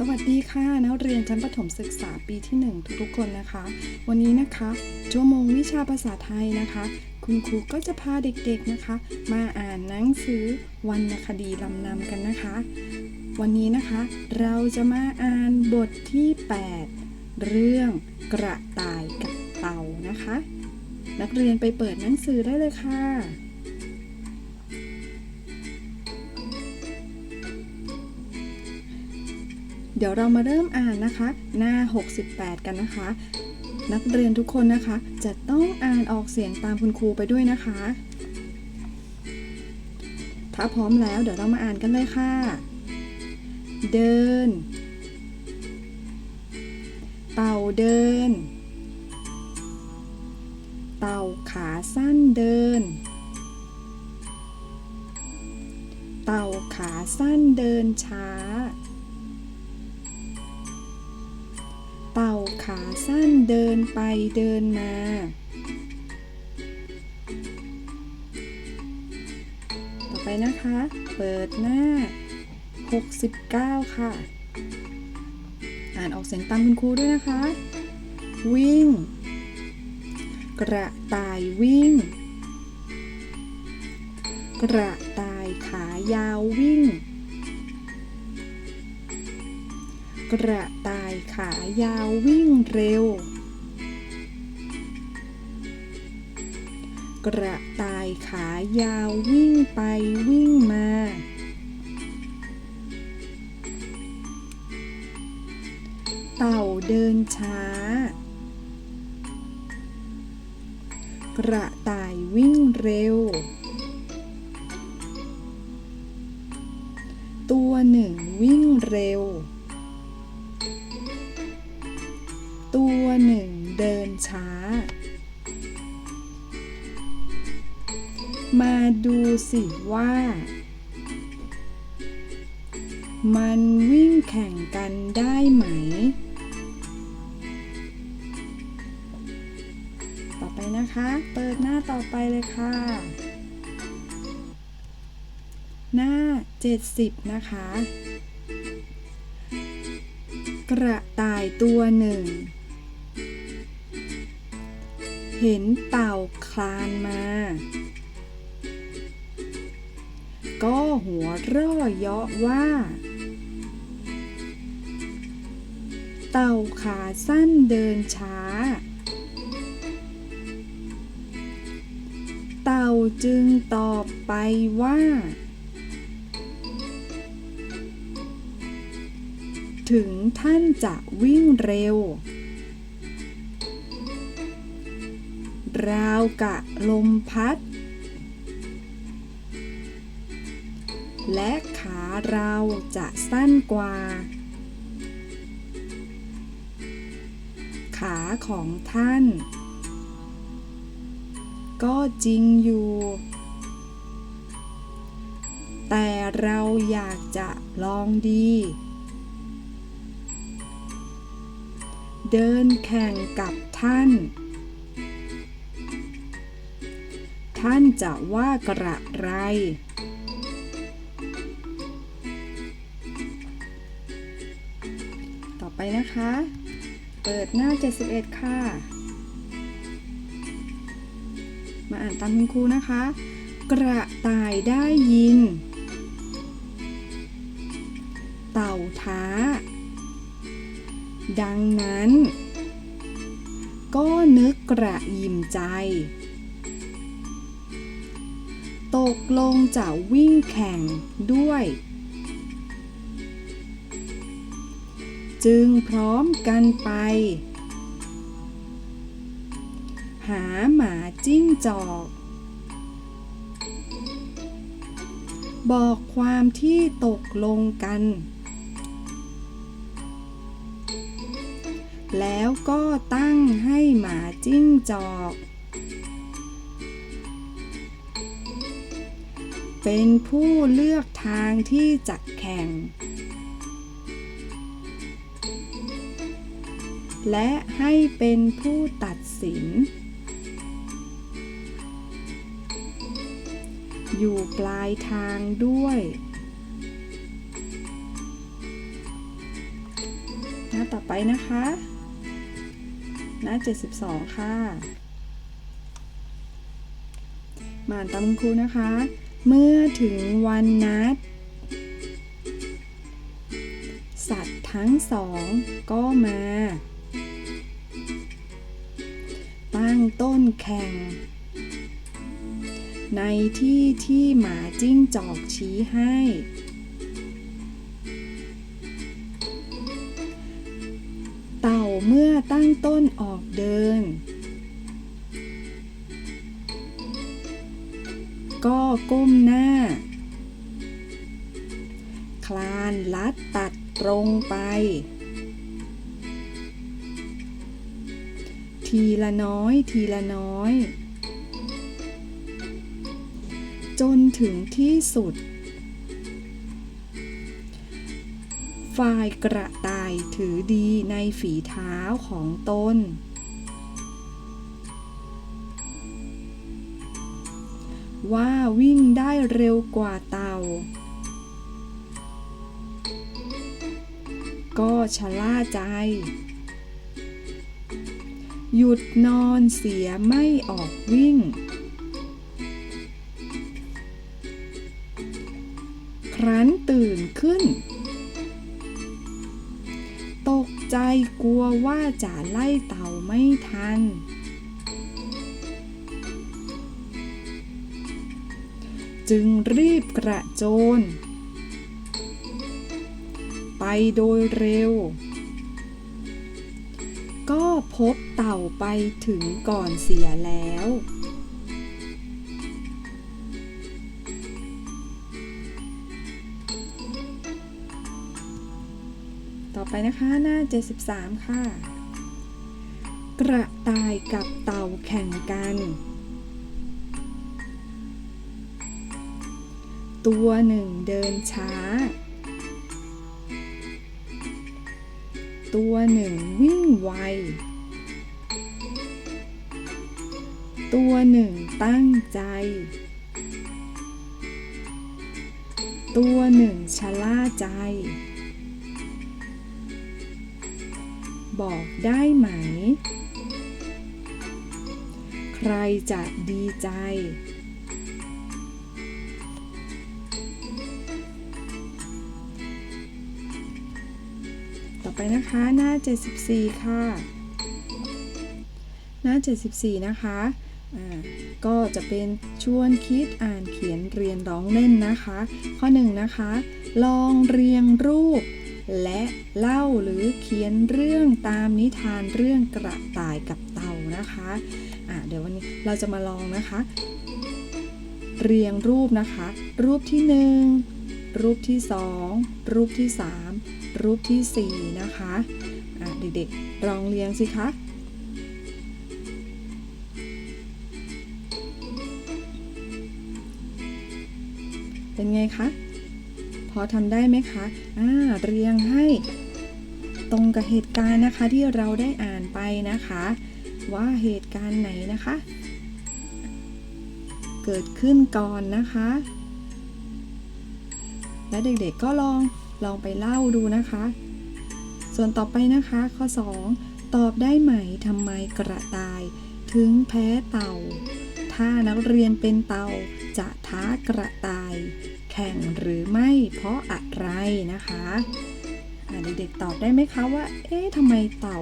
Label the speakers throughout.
Speaker 1: สวัสดีค่ะนักเรียนชั้นประถมศึกษาปีที่ 1 ทุกๆคนนะคะ วันนี้นะคะชั่วโมงวิชาภาษาไทยนะคะ คุณครูก็จะพาเด็กๆนะคะ มาอ่านหนังสือวรรณคดีลำนำกันนะคะ วันนี้นะคะเราจะมาอ่านบทที่ 8 เรื่องกระต่ายกับเต่านะคะ นักเรียนไปเปิดหนังสือได้เลยค่ะ เดี๋ยวเรามาเริ่มอ่านนะคะ หน้า 68 กันนะคะ นักเรียนทุกคนนะคะ จะต้องอ่านออกเสียงตามคุณครูไปด้วยนะคะ ถ้าพร้อมแล้วเดี๋ยวเรามาอ่านกันเลยค่ะ เดิน เต่าเดิน เต่าขาสั้นเดิน เต่าขาสั้นเดินช้า ขาสั้นเดินไปเดินมา ต่อไปนะคะ เปิดหน้า 69 ค่ะ อ่านออกเสียงตามคุณครูด้วยนะคะ วิ่ง กระต่ายวิ่ง กระต่ายขายาววิ่ง กระต่ายขายาววิ่งเร็ว กระต่ายขายาววิ่งไปวิ่งมา เต่าเดินช้า กระต่ายวิ่งเร็ว ตัวหนึ่งวิ่งเร็ว ตัวหนึ่งเดินช้า มาดูสิว่า มันวิ่งแข่งกันได้ไหม ต่อไปนะคะ เปิดหน้าต่อไปเลยค่ะ หน้า 70 นะคะกระต่ายตัวหนึ่ง เห็นเต่าคลานมา ก็หัวร่อเยาะว่า เต่าขาสั้นเดินช้า เต่าจึงตอบไปว่า ถึงท่านจะวิ่งเร็ว ราวกะลมพัด และขาเราจะสั้นกว่า ขาของท่าน ก็จริงอยู่ แต่เราอยากจะลองดี เดินแข่งกับท่าน ท่านจะว่ากระไร ต่อไปนะคะ เปิดหน้า 71 ค่ะ มาอ่านตามคุณครูนะคะ กระต่ายได้ยิน เต่าท้า ดังนั้น ก็นึกกระยิมใจ ตกลงจะวิ่งแข่งด้วย จึงพร้อมกันไป หาหมาจิ้งจอก บอกความที่ตกลงกัน แล้วก็ตั้งให้หมาจิ้งจอก เป็นผู้เลือกทางที่จะแข่ง และให้เป็นผู้ตัดสิน อยู่ปลายทางด้วยน้าต่อไปนะคะ หน้า 72 ค่ะมาอ่านตามคุณครูนะคะ เมื่อถึงวันนัด สัตว์ทั้งสองก็มา ตั้งต้นแข่ง ในที่ที่หมาจิ้งจอกชี้ให้ เต่าเมื่อตั้งต้นออกเดิน ก็ก้มหน้า คลานลัดตัดตรงไป ทีละน้อยทีละน้อย จนถึงที่สุด ฝ่ายกระต่ายถือดีในฝีเท้าของตน ว่าวิ่งได้เร็วกว่าเต่า ก็ชะล่าใจ หยุดนอนเสียไม่ออกวิ่ง ครั้นตื่นขึ้น ตกใจกลัวว่าจะไล่เต่าไม่ทัน จึงรีบกระโจน ไปโดยเร็ว ก็พบเต่าไปถึงก่อนเสียแล้ว ต่อไปนะคะหน้า 73 ค่ะ กระต่ายกับเต่าแข่งกัน ตัวหนึ่งเดินช้า ตัวหนึ่งวิ่งไว ตัวหนึ่งตั้งใจ ตัวหนึ่งชะล่าใจ บอกได้ไหม ใครจะดีใจ ต่อไปนะคะหน้า 74 ค่ะ หน้า 74 นะคะอ่าก็จะเป็นชวนคิดอ่านเขียนเรียนร้องเล่นนะคะ ข้อ 1 นะคะ ลองเรียงรูป และเล่าหรือเขียนเรื่องตามนิทานเรื่องกระต่ายกับเต่านะคะอ่าเดี๋ยววันนี้เราจะมาลองนะคะ เรียงรูปนะคะ รูปที่ 1 รูปที่ 2 รูปที่ 3 รูปที่ 4 นะคะะเด็กๆลองเรียงสิคะเป็นไงคะ พอทำได้ไหมคะอ่าเรียงให้ตรงกับเหตุการณ์นะคะที่เราได้อ่านไปนะคะ ว่าเหตุการณ์ไหนนะคะ เกิดขึ้นก่อนนะคะ และเด็กๆก็ลอง ลองไปเล่าดูนะคะ ส่วนต่อไปนะคะ ข้อ 2 ตอบได้ไหมทำไมกระต่าย ถึงแพ้เต่า ถ้านักเรียนเป็นเต่าจะท้ากระต่าย แข่งหรือไม่เพราะอะไรนะคะเด็กๆตอบได้ไหมคะว่า เอ๊ะทำไมเต่า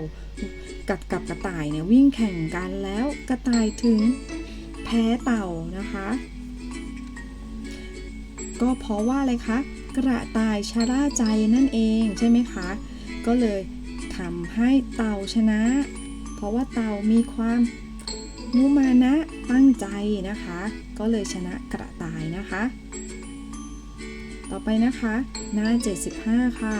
Speaker 1: กับกับกระต่ายเนี่ยวิ่งแข่งกันแล้วกระต่ายถึงแพ้เต่านะคะ ก็เพราะว่าอะไรคะ กระต่ายชะล่าใจนั่นเองใช่ไหมคะ ก็เลยทำให้เต่าชนะ เพราะว่าเต่ามีความมุมานะตั้งใจนะคะ ก็เลยชนะกระต่ายนะคะ ต่อไปนะคะ หน้า 75 ค่ะ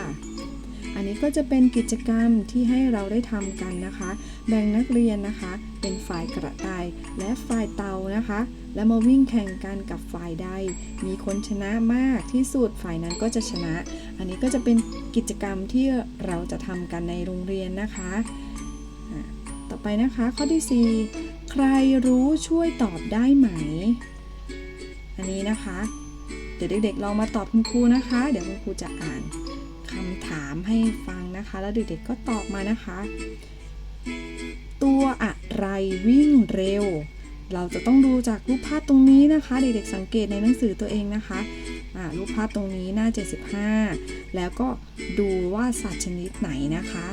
Speaker 1: อันนี้ก็จะเป็นกิจกรรมที่ให้เราได้ทำกันนะคะ แบ่งนักเรียนนะคะ เป็นฝ่ายกระต่ายและฝ่ายเตานะคะ แล้วมาวิ่งแข่งกันกับฝ่ายใด มีคนชนะมากที่สุดฝ่ายนั้นก็จะชนะ อันนี้ก็จะเป็นกิจกรรมที่เราจะทำกันในโรงเรียนนะคะอะต่อไปนะคะข้อที่ 4 ใครรู้ช่วยตอบได้ไหม อันนี้นะคะ เดี๋ยวเด็กๆลองมาตอบคุณครูนะคะ เดี๋ยวคุณครูจะอ่าน คำถามให้ฟังนะคะ แล้วเด็กๆก็ตอบมานะคะ ตัวอะไรวิ่งเร็ว เราจะต้องดูจากรูปภาพตรงนี้นะคะ เด็กๆสังเกตในหนังสือตัวเองนะคะรูปภาพตรงนี้หน้า 75 แล้วก็ดูว่าสัตว์ชนิดไหนนะคะ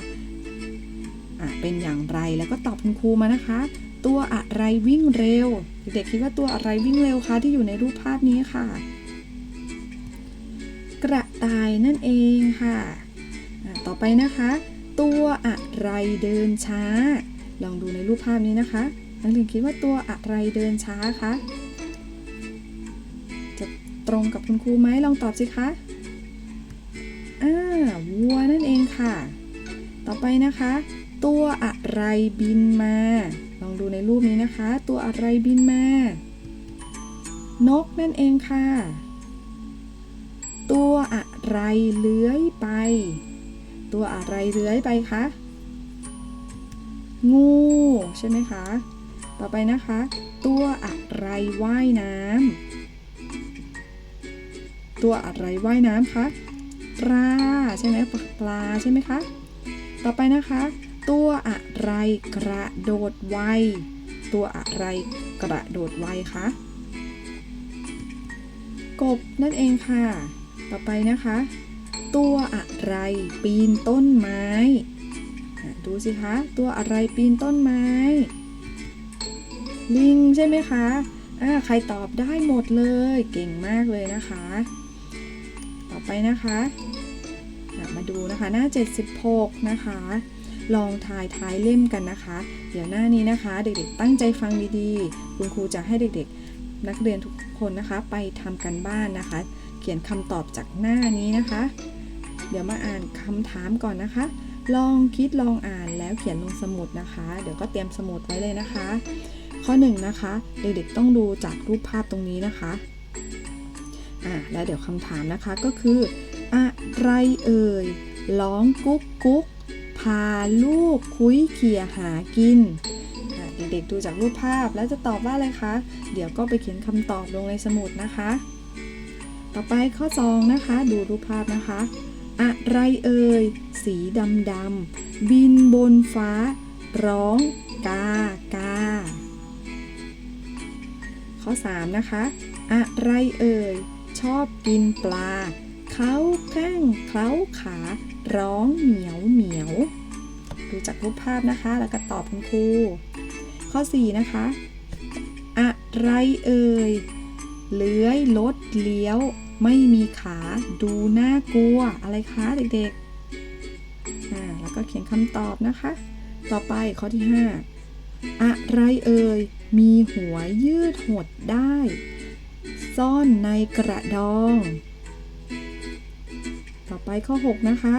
Speaker 1: เป็นอย่างไรแล้วก็ตอบคุณครูมานะคะ ตัวอะไรวิ่งเร็ว เด็กๆคิดว่าตัวอะไรวิ่งเร็วคะที่อยู่ในรูปภาพนี้ค่ะ ตายนั่นเองค่ะ ต่อไปนะคะ ตัวอะไรเดินช้า ลองดูในรูปภาพนี้นะคะนักเรียนคิดว่าตัวอะไรเดินช้าคะจะตรงกับคุณครูไหมลองตอบสิคะอ่าวัวนั่นเองค่ะ ต่อไปนะคะ ตัวอะไรบินมา ลองดูในรูปนี้นะคะ ตัวอะไรบินมา นกนั่นเองค่ะ ตัวอะ ไรเลื้อยไป ตัวอะไรเลื้อยไปคะงูใช่ไหมคะ ต่อไปนะคะ ตัวอะไรว่ายน้ำตัวอะไรว่ายน้ำคะปลาใช่ไหมปลาใช่ไหมคะต่อไปนะคะ ตัวอะไรกระโดดไวตัวอะไรกระโดดไวคะกบนั่นเองค่ะ ต่อไปนะคะ ตัวอะไรปีนต้นไม้ ดูสิคะ ตัวอะไรปีนต้นไม้ ลิงใช่ไหมคะอ่าใครตอบได้หมดเลย เก่งมากเลยนะคะ ต่อไปนะคะอะมาดูนะคะ หน้า 76 นะคะ ลองทายท้ายเล่มกันนะคะ เดี๋ยวหน้านี้นะคะ เด็กๆ ตั้งใจฟังดีๆ คุณครูจะให้เด็กๆ นักเรียนทุกคนนะคะ ไปทำกันบ้านนะคะ เขียนคำตอบจากหน้านี้นะคะ เดี๋ยวมาอ่านคำถามก่อนนะคะ ลองคิดลองอ่านแล้วเขียนลงสมุดนะคะ เดี๋ยวก็เตรียมสมุดไว้เลยนะคะ ข้อ1นงนะคะเด็กๆต้องดูจากรูปภาพตรงนี้นะคะอ่าแล้วเดี๋ยวคำถามนะคะก็คือ อะไรเอ่ยร้องกุ๊กกุ๊กพาลูกคุยเขี่ยหากินเด็กๆดูจากรูปภาพแล้วจะตอบว่าอะไรคะ เดี๋ยวก็ไปเขียนคำตอบลงในสมุดนะคะ ต่อไปข้อ2นะคะ ดูรูปภาพนะคะ อะไรเอ่ย สีดำดำบินบนฟ้า ร้องกากาข้อ 3 นะคะ อะไรเอ่ย ชอบกินปลา เขาแข้งเคล้าขา ร้องเหมียวเหมียว ดูจากรูปภาพนะคะ แล้วก็ตอบคุณครู ข้อ 4 นะคะ อะไรเอ่ย เลื้อยรถเลี้ยว ไม่มีขาดูน่ากลัวอะไรคะเด็กๆอ่าแล้วก็เขียนคำตอบนะคะ ต่อไปข้อที่ 5 อะไรเอ่ย มีหัวยืดหดได้ ซ่อนในกระดอง ต่อไปข้อ 6 นะคะ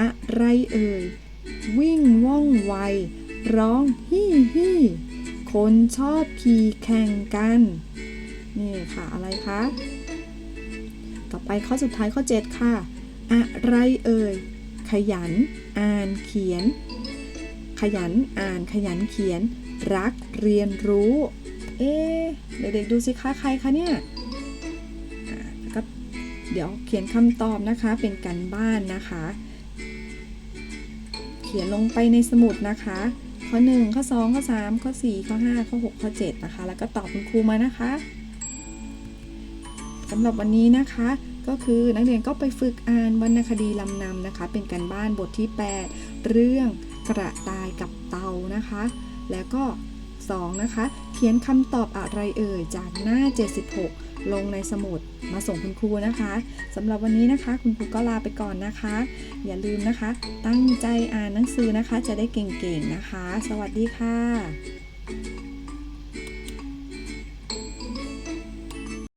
Speaker 1: อะไรเอ่ย วิ่งว่องไว ร้องฮี่ฮี่คนชอบขี่แข่งกัน นี่ค่ะอะไรคะ ต่อไปข้อสุดท้ายข้อ 7 ค่ะ อะไรเอ่ย ขยัน อ่านเขียน ขยันอ่านขยันเขียน รักเรียนรู้ เอ๊เด็กๆดูสิคะใครคะเนี่ยแล้วก็เดี๋ยวเขียนคำตอบนะคะเป็นการบ้านนะคะ เขียนลงไปในสมุดนะคะ ข้อ 1 ข้อ 2 ข้อ 3 ข้อ 4 ข้อ 5 ข้อ 6 ข้อ 7 นะคะ แล้วก็ตอบคุณครูมานะคะำหรับวันนี้นะคะ ก็คือนักเรียนก็ไปฝึกอ่านวรรณคดีลำนำนะคะ เป็นการบ้านบทที่ 8 เรื่องกระต่ายกับเตานะคะ แล้วก็ 2 นะคะ เขียนคำตอบอะไรเอ่ยจากหน้า 76 ลงในสมุดมาส่งคุณครูนะคะสำหรับวันนี้นะคะ คุณครูก็ลาไปก่อนนะคะ อย่าลืมนะคะ ตั้งใจอ่านหนังสือนะคะ จะได้เก่งๆนะคะ สวัสดีค่ะ